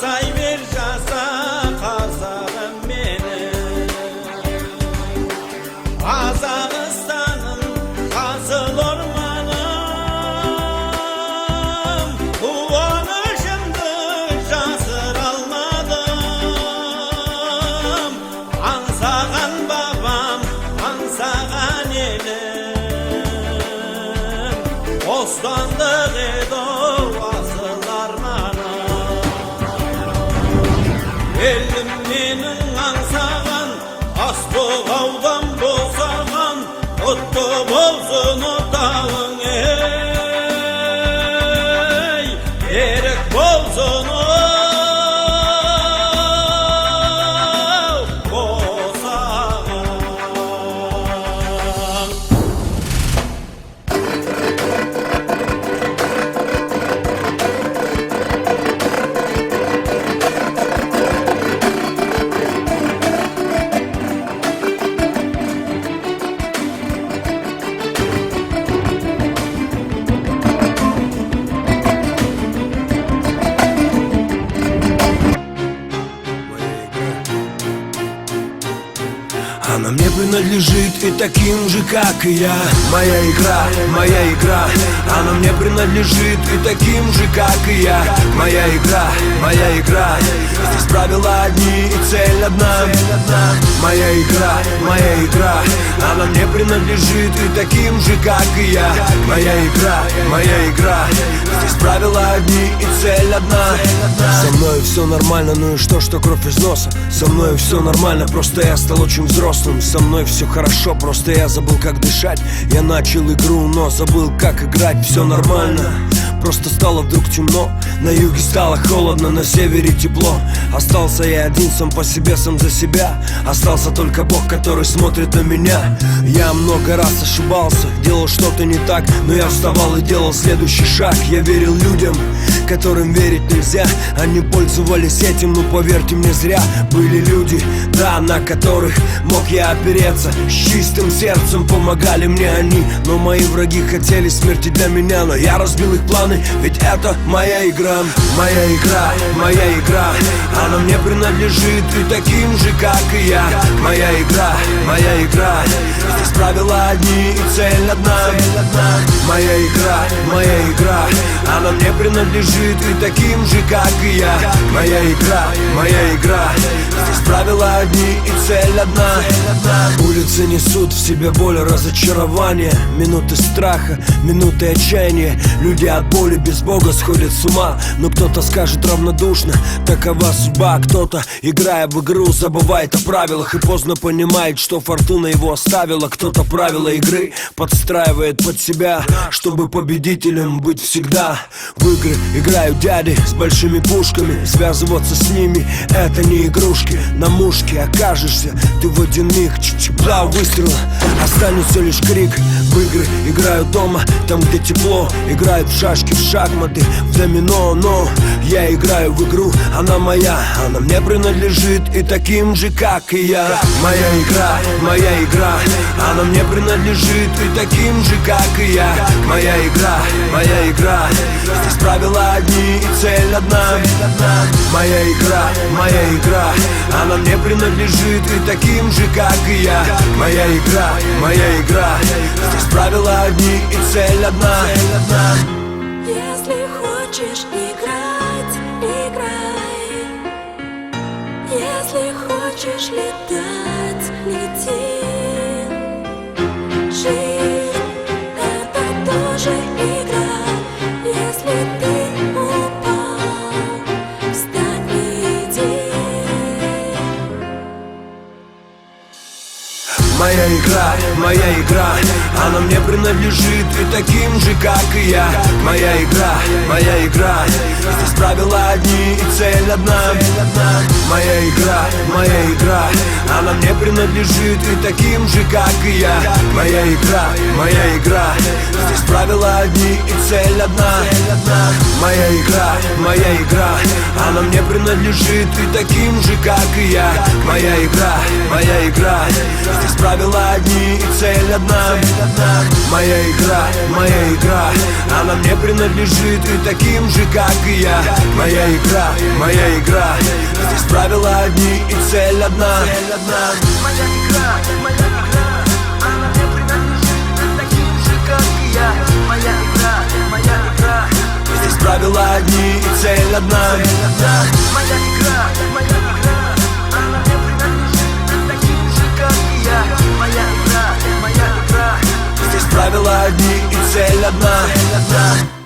Kasay bir casa kazağım benim. Kazakistan'ın kazıl ormanım. Kullanışımdır casır almadım. Ansagan babam, ansagan elim. havdan bozağan, ottu bozunu dağın ey. Принадлежит и таким же, как и я. Моя игра, моя игра Она мне принадлежит и таким же, как и я. Моя игра, моя игра Здесь правила одни и цель одна. Моя игра, моя игра Она мне принадлежит и таким же, как и я. Моя игра, моя игра Здесь правила одни и цель одна. Со мной все нормально, ну и что, что кровь из носа? Со мной все нормально, просто я стал очень взрослым. Со мной все хорошо, просто я забыл, как дышать. Я начал игру, но забыл, как играть Все нормально, просто стало вдруг темно. На юге стало холодно, на севере тепло. Остался я один сам по себе, сам за себя. Остался только Бог, который смотрит на меня. Я много раз ошибался, делал что-то не так Но я вставал и делал следующий шаг. Я верил людям, которым верить нельзя. Они пользовались этим, но поверьте мне зря. Были люди, да, на которых мог я опереться. С чистым сердцем помогали мне они Но мои враги хотели смерти для меня. Но я разбил их планы, ведь это моя игра Моя игра, моя игра. Она мне принадлежит и таким же, как и я. Моя игра, моя игра. Здесь правила одни и цель одна. Моя игра, моя игра. Она мне принадлежит и таким же, как и я. Моя игра, моя игра правила одни и цель одна. Улицы несут в себе боль и разочарование Минуты страха, минуты отчаяния. Люди от боли без Бога сходят с ума. Но кто-то скажет равнодушно Такова судьба, кто-то, играя в игру Забывает о правилах и поздно понимает Что фортуна его оставила. Кто-то правила игры подстраивает под себя Чтобы победителем быть всегда. В игры играют дяди с большими пушками Связываться с ними это не игрушки На мушке окажешься. Ты в один миг Чик-чик, два выстрела. Останется лишь крик. В игры играют дома Там где тепло. Играют в шашки, в шахматы В домино, но Я играю в игру Она моя. Она мне принадлежит И таким же, как и я. Моя игра, моя игра. Она мне принадлежит И таким же, как и я. Моя игра, моя игра. Здесь правила одни и цель одна. Моя игра, моя игра Она мне принадлежит И таким же, как и я. Моя игра, моя игра. Здесь правила одни и цель одна. Если хочешь играть, играй. Если хочешь летать, лети игра, моя игра. Она мне принадлежит и таким же, как и я. Моя игра, моя игра. Здесь правила одни и цель одна. Моя игра, моя игра. Она мне принадлежит и таким же, как и я. Моя игра, моя игра. Здесь правила одни и цель одна Моя игра, моя игра Она мне принадлежит и таким же, как и я. Моя игра, моя игра Здесь правила одни и цель одна. Моя игра, моя игра Она мне принадлежит и таким же, как и я. Моя игра, моя игра Здесь правила одни и цель одна. Моя игра, моя игра, одна моя игра, моя игра, она мне принадлежит таким же, как и я. Моя игра, моя игра, Здесь правила одни и цель одна